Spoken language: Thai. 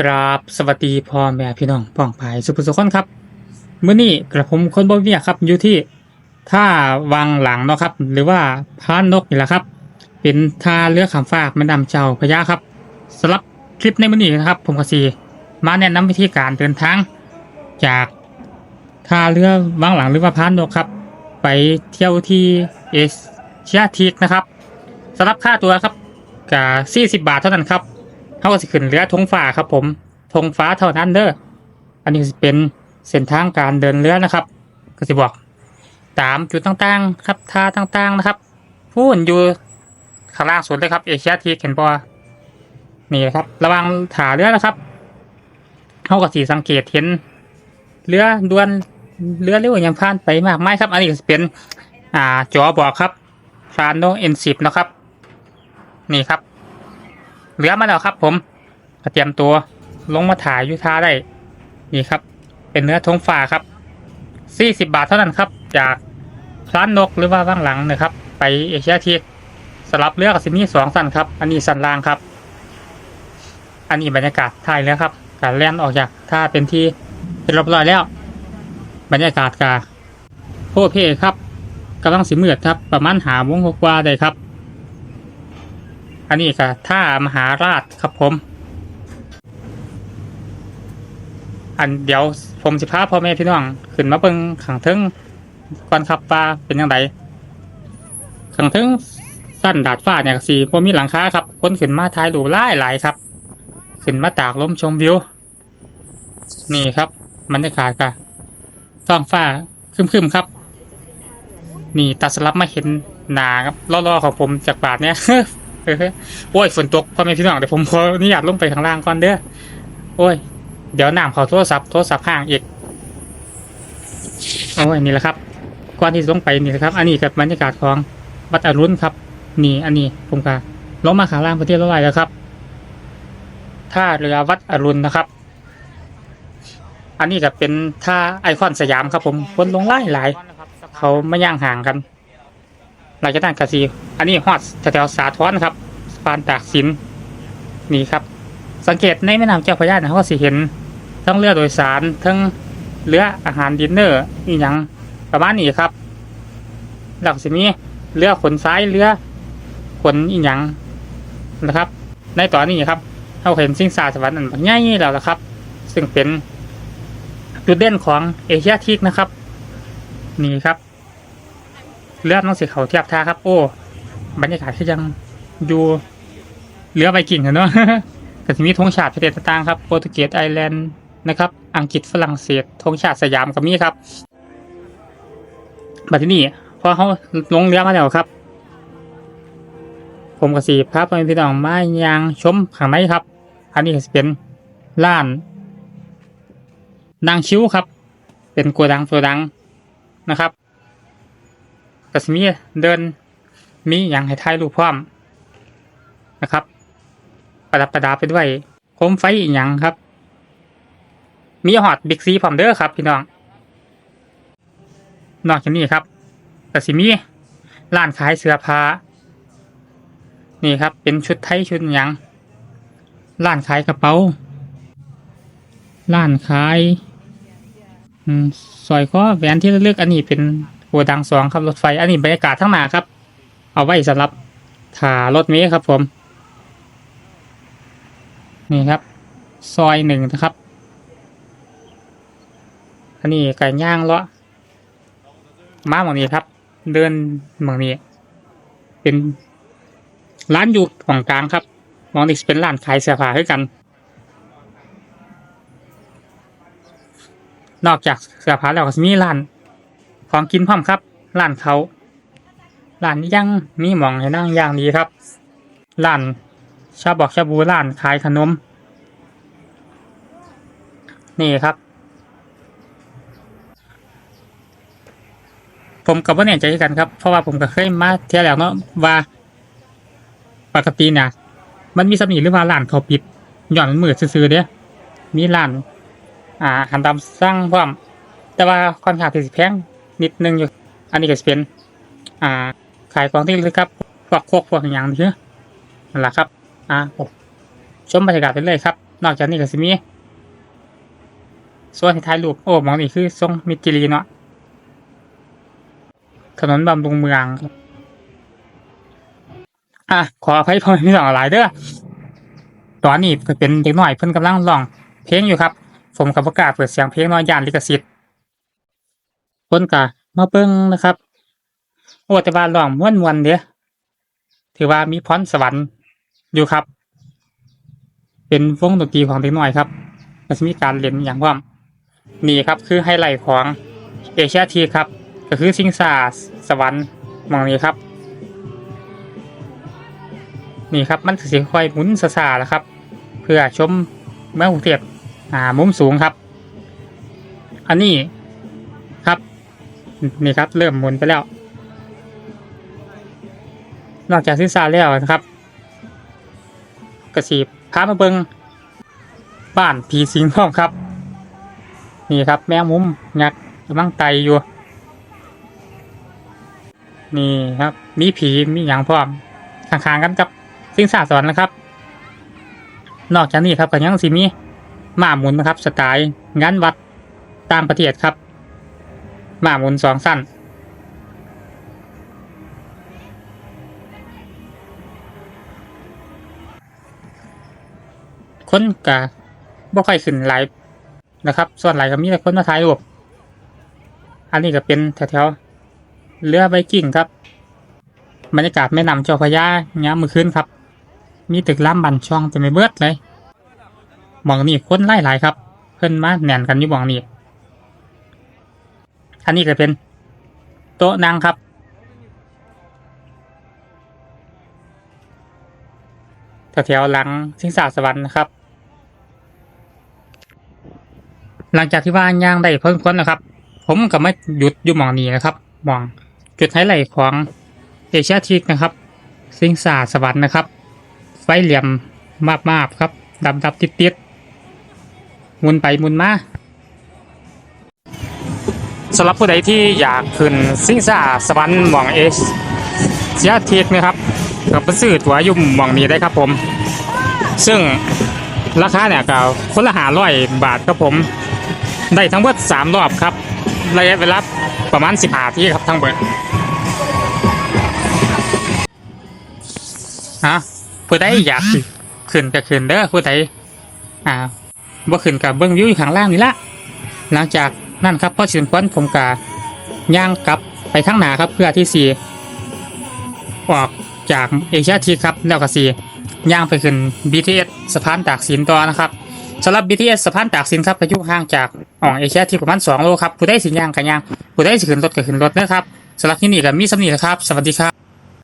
กราบสวัสดีพ่อแม่พี่น้องป้องภายสุภสุขคนครับเมื้อนี้กระผมคนบ่เวียครับอยู่ที่ท่าวังหลังเนาะครับ หรือว่าพานนกนี่แหละครับ เป็นท่าเรือขามฟากแม่น้ำเจ้าพระยาครับสำหรับคลิปในมื้อนี้นะครับ ผมกสิมาแนะนำวิธีการเดินทาง จากท่าเรือวังหลังหรือว่าพานนกครับ ไปเที่ยวที่เอเชียทีกนะครับสำหรับค่าตัวครับกับ40 บาทเท่านั้นครับ เขาก็สิขึ้นเรือธงฟ้าครับ ผมธงฟ้าเท่านั้นเด้ออันนี้สิเป็นเส้นทางการเดินเรือนะครับ ก็สิบอก ตามจุดต่างๆ ครับท่าต่างๆนะครับพูนอยู่ข้างล่างสุดเลยครับเอเชียทีเห็นปะนี่ครับ ระวังถาเรือนะครับเขาก็สีสังเกตเห็นเรือดวนเรือเร็วยังผ่านไปมากไม่ครับ อันนี้ก็เป็นอ่าจอบอกครับฟานโนเอ็นสิบนะครับ นี่ครับ เหลือมาแล้วครับ ผมเตรียมตัวลงมาถ่ายยุทาได้ นี่ครับ เป็นเนื้อทงฟ้าครับ 40 บาทเท่านั้นครับ จากร้านนกหรือว่าว่างหลังนะครับ ไปเอเชียทีสลับเรือกับซิมีสองสันครับ อันนี้สันล่างครับ อันนี้บรรยากาศถ่ายแล้วครับการแล่นออกจากท่าเป็นที่เป็นรอบร้อยแล้ว บรรยากาศกาโพเพครับกำลังสิมืดครับ ประมาณหาโมงกว่าได้ครับ อันนี้ก็ท่ามหาราชครับผม อันเดี๋ยวผมสิพาพ่อแม่พี่น้อง ขึ้นมาเบิ่งขังทึงก่อนครับว่าเป็นยังไงขังทึงสั้นดาดฟ้าเนี่ยสีผมมีหลังคาครับคนขึ้นมาถ่ายรูปหลายหลายครับ ขึ้นมาตากลมชมวิว นี่ครับบรรยากาศก็ท้องฟ้าครึมๆครับ นี่ตัดสลับมาเห็นหนาครับล่อๆของผมจากบาทเนี่ย โอ้ยฝนตกพ่อแม่พี่น้องเดี๋ยวผมขออนุญาตลงไปข้างล่างก่อนเด้อโอ้ย เดี๋ยวน้ำเขาโทรศัพท์โทรศัพท์ห่างอีกโอ้ยนี่แหละครับก่อนที่จะลงไปนี่แหละครับ อันนี้กับบรรยากาศของวัดอรุณครับ นี่อันนี้ผมก็ลงมาข้างล่างประเทศละลายแล้วครับท่าเรือวัดอรุณนะครับ อันนี้ก็เป็นท่าไอคอนสยามครับ ผมคนลงไล่หลาย เขาไม่ย่างห่างกัน หลังจากนั้นกสีอันนี้ฮอดแถวสาทรครับสะพานตากสินนี่ครับ สังเกตในแม่น้ำเจ้าพระยาเนี่ยเขาก็สิเห็นทั้งเรือโดยสารทั้งเรืออาหารดินเนอร์อีหยังประมาณนี้ครับ หลักสิมีเรือขนซ้ายเรือขนอีหยังนะครับ ในตอนนี้ครับเราเห็นสิ่งสาสวรรค์อันบางใหญ่แล้วละครับ ซึ่งเป็นจุดเด่นของเอเชียทีกนะครับ นี่ครับ เรือน้องสีเขาเทียบท่าครับ โอ้บรรยากาศคือยังอยู่เรือไวกิ่งอเนาะก็จะมีธงชาติประเทศต่างๆครับโปรตุเกสไอแลนด์นะครับ อังกฤษฝรั่งเศสธงชาติสยามก็มีครับบัดที่นี่พอเขาลงเรือมาแล้วครับ ผมกับสีพาไปพี่น้องมายางชมข้างในครับ อันนี้ก็จะเป็นล้าน นางชิวครับ เป็นกัวดังตัวดังนะครับ ก็จะมีเดินมีอย่างให้ถ่ายรูปพร้อมนะครับ ประดับประดาไปด้วยโคมไฟอีกอย่างครับ มีหอดบิ๊กซีพร้อมเด้อครับ พี่น้อง นอกจากนี้ครับก็สิมีร้านขายเสื้อผ้านี่ครับ เป็นชุดไทยชุดหยังร้านขายกระเป๋าร้านขายอืมสอยข้อแหวนที่ระลึกอันนี้เป็น หัวดังสองครับรถไฟ อันนี้บรรยากาศทั้งหนาครับ เอาไว้สำหรับถ่ารถเมล์ครับผม นี่ครับ ซอยหนึ่งนะครับ อันนี้ไก่ย่างเลาะมาหมองนี้ครับ เดินหมองนี้ เป็นร้านอยู่ของกลางครับมองนี้เป็นร้านขายเสื้อผ้าด้วยกัน นอกจากเสื้อผ้าแล้วก็มีร้าน ของกินพร้อมครับร้านเขาร้านย่างมีหมองให้นั่งย่างดีครับร้านชาบอกชาบูร้านขายขนม นี่ครับ ผมกับว่าแน่ใจกันครับ เพราะว่าผมก็เคยมาเที่ยวแล้วเนาะว่าปกติเนี่ยมันมีสำนีหรือว่าร้านเขาปิดหย่อนมือซื้อๆเด้มีร้าน อ่าอาหันตามสร้างพร้อม แต่ว่าค่อนข้างที่สิแพง นิดนึงอยู่ อันนี้ก็จะเป็นอ่าขายของที่เลยครับพวกโคกพวกอย่างนี้นั่นแหละครับอ่าชมบรรยากาศไปเลยครับ นอกจากนี้ก็สิมีส่วนที่ถ่ายรูปโอ้มองนี่คือทรงมิจิรีเนาะถนนบำรุงเมืองอะขออภัยพ่อพี่น้องหลายเด้อตอนนี้ก็เป็นเด็กน้อยเพิ่นกำลังร้องเพลงอยู่ครับ ผมกับประกาศเปิดเสียงเพลงน้อยยานลิขสิทธิ์ เพิ่นก็มาเบิ่งนะครับโอ้แต่ว่าร้องม่วนๆเด้อถือว่ามีพรสวรรค์อยู่ครับ เป็นวงดนตรีของเด็กน้อยครับก็จะมีการเล่นอย่างพร้อมนี่ครับคือไฮไลท์ของเอเชียทีครับ ก็คือสิงสาสวรรค์มองนี้ครับ นี่ครับมันสิค่อยหมุนซาแล้วครับ เพื่อชมเมืองกรุงเทพอ่ามุมสูงครับ อันนี้ นี่ครับ เริ่มหมุนไปแล้ว นอกจากซิซาแล้วนะครับกระสีพามาเบิงบ้านผีสิงพร้อมครับ นี่ครับ แมงมุมยักษ์กำลังไตอยู่ นี่ครับ มีผีมีอย่างพร้อมข้างๆกันกับสิงสาสอนนะครับ นอกจากนี้ครับก็ยังสิมีหมาหมุนนะครับ สไตล์งานวัดต่างประเทศครับ หมาหมุนสองสั้นคนกะบ่ค่อยขึ้นไลฟ์นะครับ ส่วนไลฟ์ก็มีแต่คนมาถ่ายรูปอันนี้ก็เป็นแถวๆเรือไวกิ้งครับบรรยากาศแม่น้ำเจ้าพระยาเงี้ยมือคืนครับ มีตึกล้ำบันช่องเต็มไปเบิดเลยมองนี่คนไล่หลายครับ เพิ่นมาแน่นกันอยู่มองนี่ อันนี้ก็เป็นโต๊ะนั่งครับ แถวๆหลังสิงสาสวรรค์นะครับ หลังจากที่ว่าย่างได้เพิ่มพ้นนะครับ ผมก็ไม่หยุดอยู่มองนี้นะครับมองจุดไฮไลท์ของเอเชียทีกนะครับ สิงสาสวรรค์นะครับ ไฟเหลี่ยมมาบๆครับดำดับติดติดๆมุนไปมุนมา สำหรับผู้ใดที่อยากขึ้นสิงสาสวรรค์หมองเอชเชียทีกนะครับก็ไปซื้อตัวยุ่หมองนี้ได้ครับผม ซึ่งราคาเนี่ยก็คนละหาร้อยบาทครับผม ได้ทั้งเบิดสามรอบครับระยะเวลาประมาณสิบหาทีครับทั้งเบิดฮะผู้ใดอยากขึ้นก็ขึ้นเด้อผู้ใดอ่าบ่ขึ้นกับเบิ้องวิวอยู่ข้างล่างนี่ละหลังจาก นั่นครับพอสินพ้นผมกาย่างกลับไปข้างหน้าครับเพื่อที่สีออกจากเอเชียทีครับแล้วก็สีย่างไปขึ้น BTS สะพานตากสินต่อนะครับสำหรับ BTS สะพานตากสินครับก็อยู่ห่างจากอ่องเอเชียทีประมาณ2โลครับผู้ใดสินย่างกันย่างผู้ใดสิขึ้นรถก็ขึ้นรถนะครับสำหรับที่นี่ก็มีสำนีนะครับ สวัสดีครับ